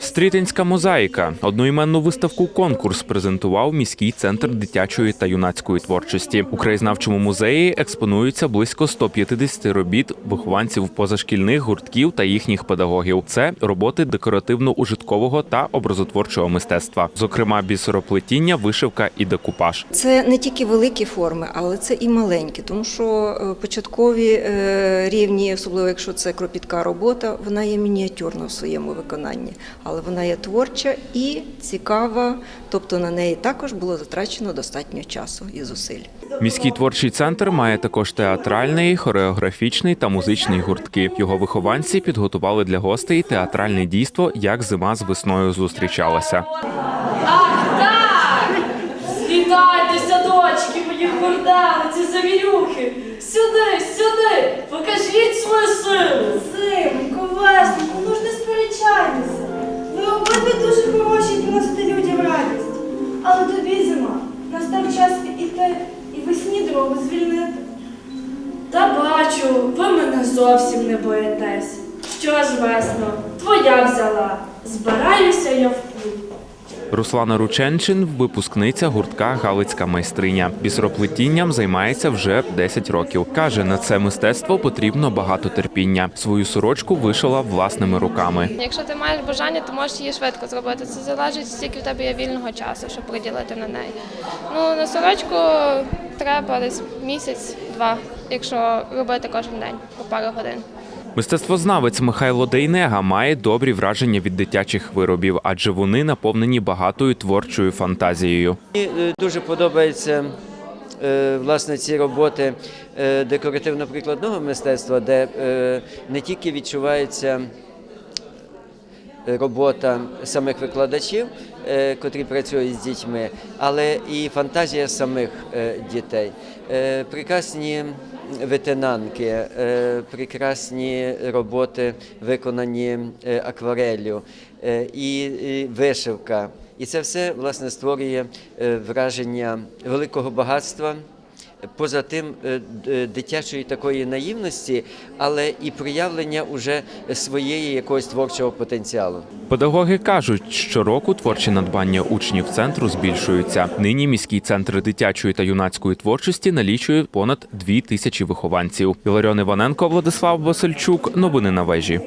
Стрітинська мозаїка. Одноіменну виставку конкурс презентував міський центр дитячої та юнацької творчості. У краєзнавчому музеї експонуються близько 150 робіт вихованців позашкільних гуртків та їхніх педагогів. Це роботи декоративно-ужиткового та образотворчого мистецтва, зокрема бісероплетіння, вишивка і декупаж. Це не тільки великі форми, але це і маленькі, тому що е, початкові е, рівні, особливо якщо це кропітка робота, вона є мініатюрна в своєму виконанні, але вона є творча і цікава, тобто на неї також було затрачено достатньо часу і зусиль. Міський творчий центр має також театральний, хореографічний та музичний гуртки. Його вихованці підготували для гостей театральне дійство Як зима з весною зустрічалася. Ах, так! Вітайтеся, дочки, мої горделиці, завірюхи! Сюди, сюди! Покажіть свою силу! Весні звільнити. Та бачу, ви мене зовсім не боїтесь. Що ж, весно, твоя взяла. Збираюся я в путь. Руслана Рученчин випускниця гуртка Галицька майстриня. Бісероплетінням займається вже 10 років. каже, на це мистецтво потрібно багато терпіння. Свою сорочку вишила власними руками. Якщо ти маєш бажання, то можеш її швидко зробити. Це залежить, скільки в тебе є вільного часу, щоб приділити на неї. Ну, на сорочку треба десь місяць-два, якщо робити кожен день по пару годин. Мистецтвознавець Михайло Дейнега має добрі враження від дитячих виробів, адже вони наповнені багатою творчою фантазією. Мені е, дуже подобаються е, власне ці роботи е, декоративно-прикладного мистецтва, де не тільки відчувається робота самих викладачів, е, котрі працюють з дітьми, але і фантазія самих е, дітей. Е, Прекрасні витинанки, е, прекрасні роботи, виконані е, аквареллю е, і вишивка. І це все власне створює е, враження великого багатства. Поза тим е, дитячої такої наївності, але і проявлення уже своєї якогось творчого потенціалу. Педагоги кажуть, щороку творчі надбання учнів центру збільшуються. Нині міський центр дитячої та юнацької творчості налічує понад дві тисячі вихованців. Іларіон Іваненко, Владислав Васильчук. Новини на вежі.